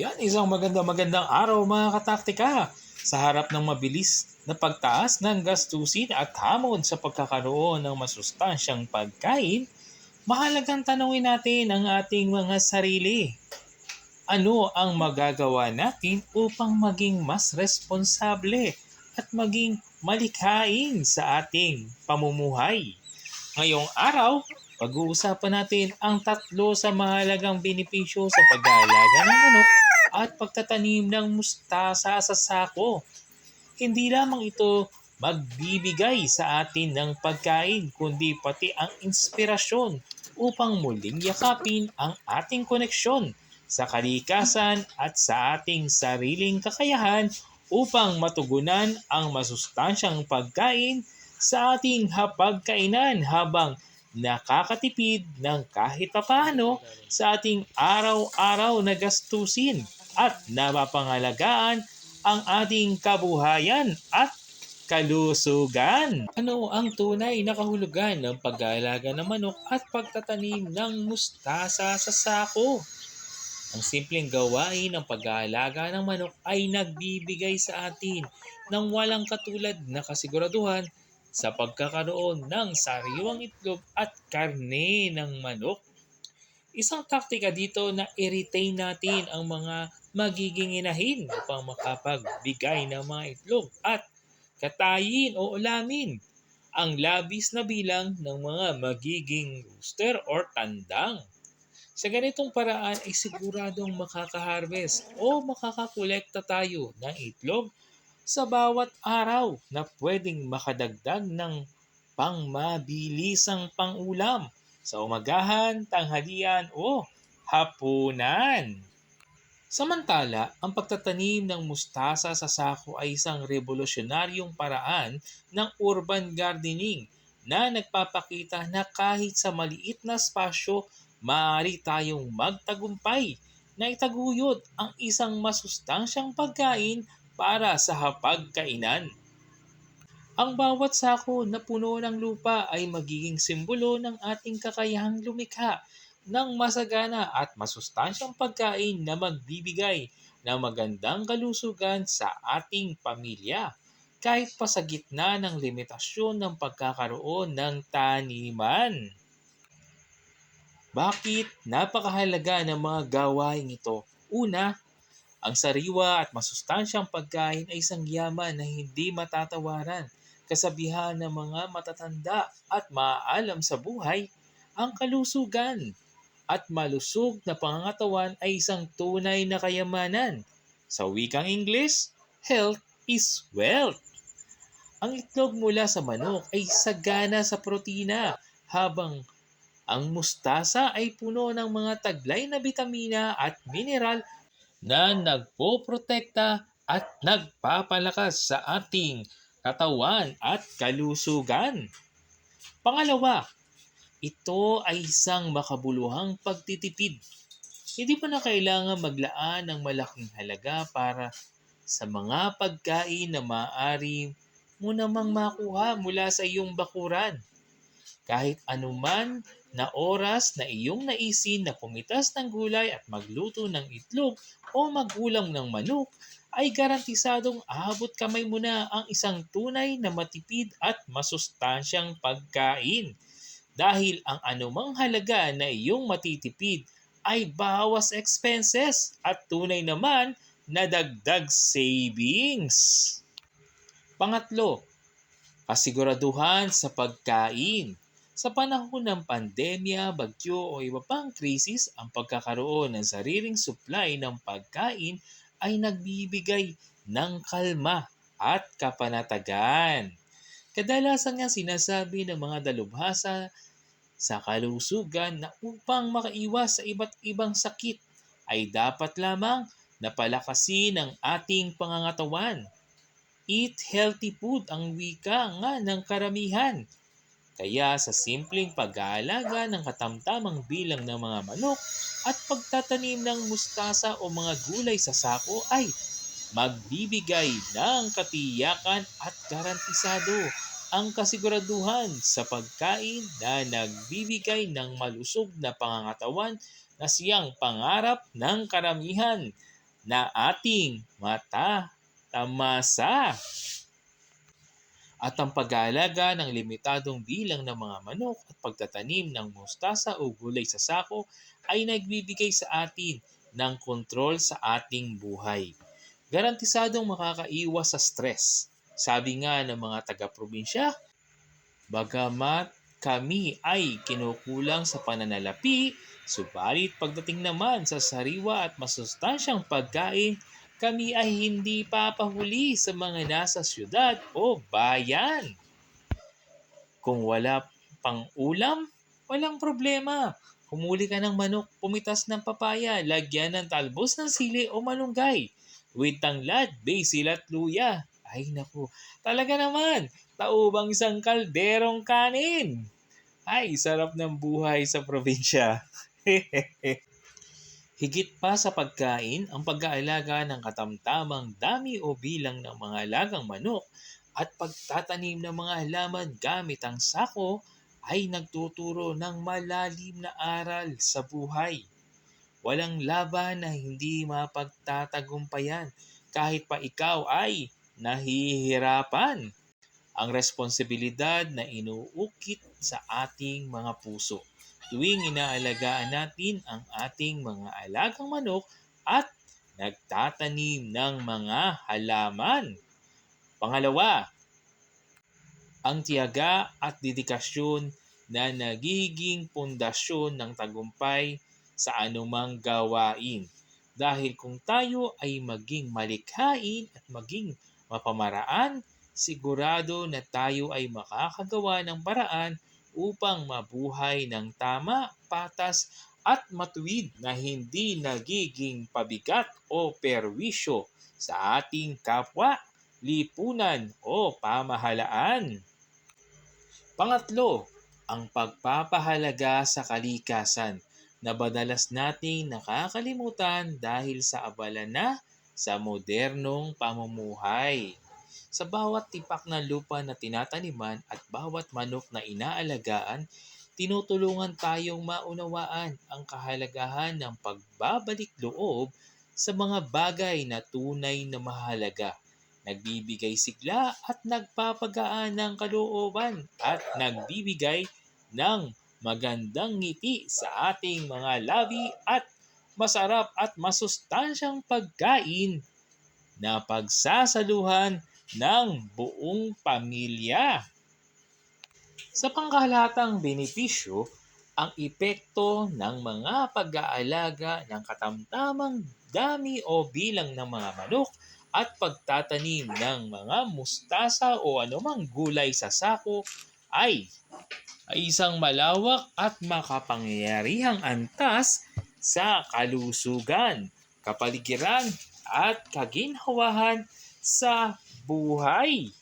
Yan, isang maganda magandang araw mga kataktika. Sa harap ng mabilis na pagtaas ng gastusin at hamon sa pagkakaroon ng masustansyang pagkain, mahalagang tanungin natin ang ating mga sarili. Ano ang magagawa natin upang maging mas responsable at maging malikhain sa ating pamumuhay? Ngayong araw, pag-uusapan natin ang tatlo sa mahalagang benepisyo sa pag-aalaga ng manok at pagtatanim ng mustasa sa sako. Hindi lamang ito magbibigay sa atin ng pagkain kundi pati ang inspirasyon upang muling yakapin ang ating koneksyon sa kalikasan at sa ating sariling kakayahan upang matugunan ang masustansyang pagkain sa ating hapagkainan habang nakakatipid ng kahit papaano sa ating araw-araw na gastusin at napapangalagaan ang ating kabuhayan at kalusugan. Ano ang tunay na kahulugan ng pag-aalaga ng manok at pagtatanim ng mustasa sa sako? Ang simpleng gawain ng pag-aalaga ng manok ay nagbibigay sa atin ng walang katulad na kasiguraduhan sa pagkakaroon ng sariwang itlog at karne ng manok. Isang taktika dito na i-retain natin ang mga magiging inahin upang makapagbigay ng mga itlog at katayin o ulamin ang labis na bilang ng mga magiging rooster or tandang. Sa ganitong paraan ay siguradong makakaharvest o makakakolekta tayo ng itlog sa bawat araw na pwedeng makadagdag ng pangmabilisang pangulam sa umagahan, tanghalian o hapunan. Samantala, ang pagtatanim ng mustasa sa sako ay isang revolusyonaryong paraan ng urban gardening na nagpapakita na kahit sa maliit na spasyo, maaari tayong magtagumpay na itaguyod ang isang masustansyang pagkain para sa hapagkainan. Ang bawat sako na puno ng lupa ay magiging simbolo ng ating kakayahang lumikha ng masagana at masustansyang pagkain na magbibigay ng magandang kalusugan sa ating pamilya kahit pa sa gitna ng limitasyon ng pagkakaroon ng taniman. Bakit napakahalaga ng mga gawain ito? Una, ang sariwa at masustansyang pagkain ay isang yaman na hindi matatawaran. Kasabihan ng mga matatanda at maaalam sa buhay, ang kalusugan at malusog na pangangatawan ay isang tunay na kayamanan. Sa wikang Ingles, health is wealth. Ang itlog mula sa manok ay sagana sa protina, habang ang mustasa ay puno ng mga taglay na bitamina at mineral na nagpoprotekta at nagpapalakas sa ating katawan at kalusugan. Pangalawa, ito ay isang makabuluhang pagtitipid. Hindi pa na kailangan maglaan ng malaking halaga para sa mga pagkain na maaari mo namang makuha mula sa iyong bakuran. Kahit anuman na oras na iyong naisin na pumitas ng gulay at magluto ng itlog o magulang ng manok, ay garantisadong abot kamay mo na ang isang tunay na matipid at masustansyang pagkain. Dahil ang anumang halaga na iyong matitipid ay bawas expenses at tunay naman na dagdag savings. Pangatlo, kasiguraduhan sa pagkain. Sa panahon ng pandemya, bagyo o iba pang krisis, ang pagkakaroon ng sariling supply ng pagkain ay nagbibigay ng kalma at kapanatagan. Kadalasan nga sinasabi ng mga dalubhasa sa kalusugan na upang makaiwas sa iba't ibang sakit ay dapat lamang na palakasin ang ating pangangatawan. Eat healthy food ang wika nga ng karamihan kaya sa simpleng pag-aalaga ng katamtamang bilang ng mga manok at pagtatanim ng mustasa o mga gulay sa sako ay magbibigay ng katiyakan at garantisado ang kasiguraduhan sa pagkain na nagbibigay ng malusog na pangangatawan na siyang pangarap ng karamihan. na ating mata tamasa. At ang pag-aalaga ng limitadong bilang ng mga manok at pagtatanim ng mustasa o gulay sa sako ay nagbibigay sa atin ng kontrol sa ating buhay. Garantisadong makakaiwas sa stress. Sabi nga ng mga taga-probinsya, bagamat kami ay kinukulang sa pananalapi, subalit pagdating naman sa sariwa at masustansyang pagkain, kami ay hindi papahuli sa mga nasa syudad o bayan. Kung wala pang ulam, walang problema. Humuli ka ng manok, pumitas ng papaya, lagyan ng talbos ng sili o malunggay. With tanglad, basil at luya. Ay naku, talaga naman, taubang isang kalderong kanin. Ay, sarap ng buhay sa probinsya. Higit pa sa pagkain, ang pag-aalaga ng katamtamang dami o bilang ng mga alagang manok at pagtatanim ng mga halaman gamit ang sako ay nagtuturo ng malalim na aral sa buhay. Walang laban na hindi mapagtatagumpayan kahit pa ikaw ay nahihirapan. Ang responsibilidad na inuukit sa ating mga puso tuwing inaalagaan natin ang ating mga alagang manok at nagtatanim ng mga halaman. Pangalawa, ang tiyaga at dedikasyon na nagiging pundasyon ng tagumpay sa anumang gawain. Dahil kung tayo ay maging malikhain at maging mapamaraan, sigurado na tayo ay makakagawa ng paraan upang mabuhay ng tama, patas at matuwid na hindi nagiging pabigat o perwisyo sa ating kapwa, lipunan o pamahalaan. Pangatlo, ang pagpapahalaga sa kalikasan na madalas nating nakakalimutan dahil sa abala na sa modernong pamumuhay. Sa bawat tipak ng lupa na tinataniman at bawat manok na inaalagaan, tinutulungan tayong maunawaan ang kahalagahan ng pagbabalik loob sa mga bagay na tunay na mahalaga. Nagbibigay sigla at nagpapagaan ng kalooban at nagbibigay ng magandang ngiti sa ating mga labi at masarap at masustansyang pagkain na pagsasaluhan ng buong pamilya. Sa pangkahalatang benepisyo, ang epekto ng mga pag-aalaga ng katamtamang dami o bilang ng mga manok at pagtatanim ng mga mustasa o anumang gulay sa sako ay ay isang malawak at makapangyarihang antas sa kalusugan, kapaligiran at kaginhawahan sa buhay.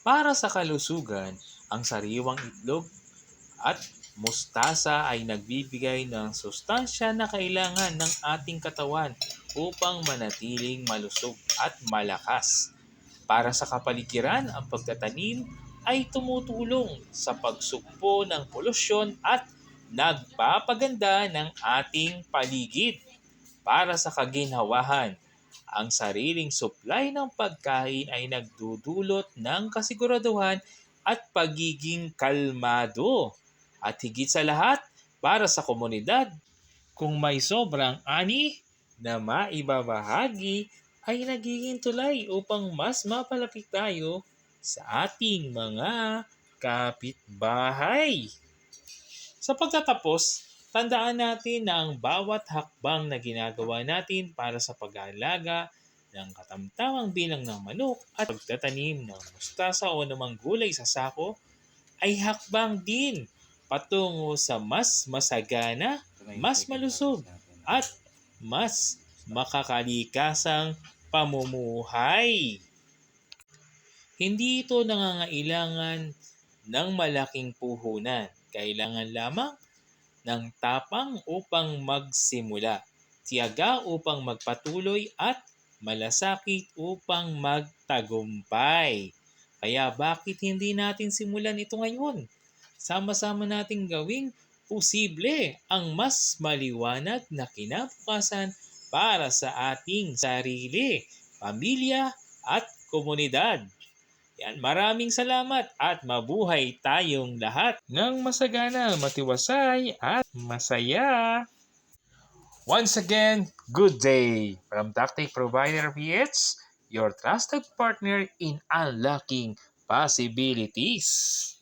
Para sa kalusugan, ang sariwang itlog at mustasa ay nagbibigay ng sustansya na kailangan ng ating katawan upang manatiling malusog at malakas. Para sa kapaligiran, ang pagtatanim ay tumutulong sa pagsugpo ng polusyon at nagpapaganda ng ating paligid. Para sa kaginhawahan, ang sariling supply ng pagkain ay nagdudulot ng kasiguraduhan at pagiging kalmado. At higit sa lahat, para sa komunidad, kung may sobrang ani na maibabahagi, ay nagiging tulay upang mas mapalapit tayo sa ating mga kapitbahay. Sa pagtatapos, tandaan natin na ang bawat hakbang na ginagawa natin para sa pag-aalaga ng katamtamang bilang ng manok at pagtatanim ng mustasa o namang gulay sa sako ay hakbang din patungo sa mas masagana, mas malusog at mas makakalikasang pamumuhay. Hindi ito nangangailangan ng malaking puhunan. Kailangan lamang ng tapang upang magsimula, tiyaga upang magpatuloy at malasakit upang magtagumpay. Kaya bakit hindi natin simulan ito ngayon? Sama-sama nating gawing posible ang mas maliwanag na kinabukasan para sa ating sarili, pamilya at komunidad. Yan, maraming salamat at mabuhay tayong lahat ng masagana, matiwasay at masaya. Once again, good day from Tactic Provider PH, your trusted partner in unlocking possibilities.